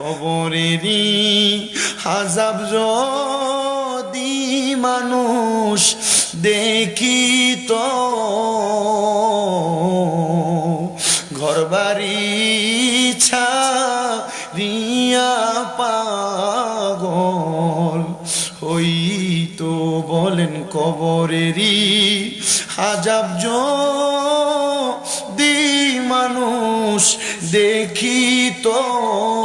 কবরেরই হাজাব যদি মানুষ দেখিত ঘর বাড়ি ছাড়িয়া পাগল হইতো বলেন কবরেরই হাজাব যদি মানুষ দেখি ঘর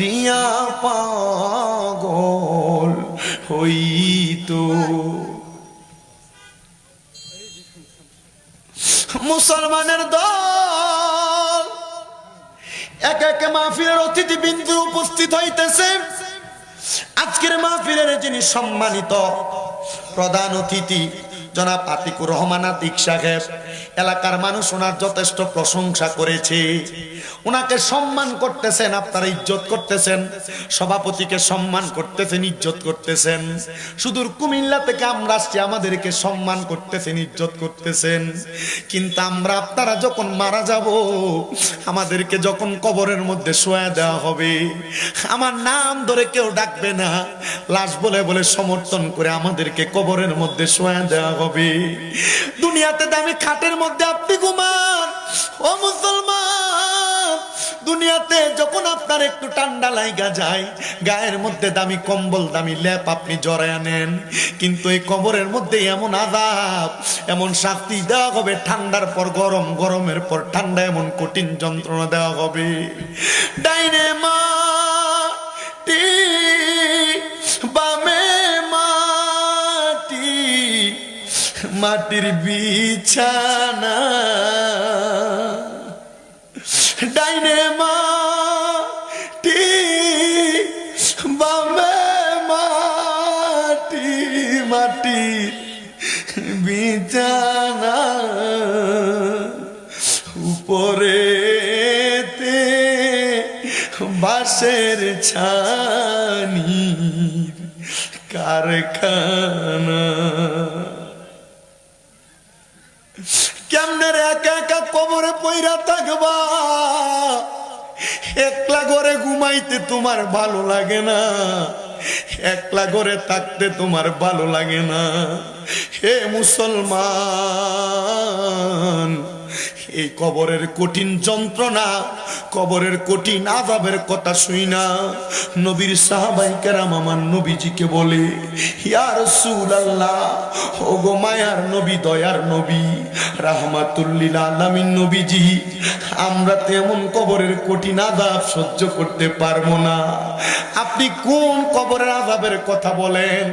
রিয়া পাগল মুসলমানের দল এক এক মাহফিলের অতিথি বিন্দু উপস্থিত হইতেছে। আজকের মাহফিলের যিনি সম্মানিত প্রধান অতিথি জনাব আতিকুর রহমান আতিক সাহেব, এলাকার মানুষ ওনার যথেষ্ট প্রশংসা করেছে। ওনাকে সম্মান করতেছেন, আপনারা ইজ্জত করতেছেন, সভাপতিকে সম্মান করতেছেন, ইজ্জত করতেছেন। সুদূর কুমিল্লা থেকে আমরা আসছি, আমাদেরকে সম্মান করতেছেন, ইজ্জত করতেছেন। কিন্তু আমরা, আপনারা যখন মারা যাব, আমাদেরকে যখন কবরের মধ্যে শোয়া দেওয়া হবে, আমার নাম ধরে কেউ ডাকবে না। লাশ বলে বলে সমর্থন করে আমাদেরকে কবরের মধ্যে শোয়া দেওয়া হবে। দুনিয়াতে দামি খাটের মধ্যে আপনি ঘুমান। ও মুসলমান, দুনিয়াতে যখন আপনার একটু ঠান্ডা লাইগা যায়, গায়ের মধ্যে দামি কম্বল, দামি ল্যাপ আপনি জড়ায় নেন কিন্তু এই কবরের মধ্যে এমন আজাব এমন শাস্তি দেওয়া হবে, ঠান্ডার পর গরম, গরমের পর ঠান্ডা, এমন কঠিন যন্ত্রণা দেওয়া হবে। ডাইনে মা মাটির বিছানা। ডাইনে মাটি বামে মাটি মাটি বিছানা। উপরেতে বাঁশের ছানির কারখানা। কেমনে রে একা একা কবরে পইরা থাকবা? একলা ঘরে ঘুমাইতে তোমার ভালো লাগে না। একলা ঘরে থাকতে তোমার ভালো লাগে না। হে মুসলমান এই কবরের কঠিন যন্ত্রণা, কবরের কঠিন আজাবের কথা শুই না। নবীর সাহাবাই কেরাম আমার নবীজিকে বলে ইয়ার আল্লাহ ও গো মায়ার নবী, দয়ার নবী রাহমাতুল্লিল আলামিন নবীজি, আমরা তেমন কবরের কঠিন আজাব সহ্য করতে পারব না। আপনি কোন কবরের আজাবের কথা বলেন?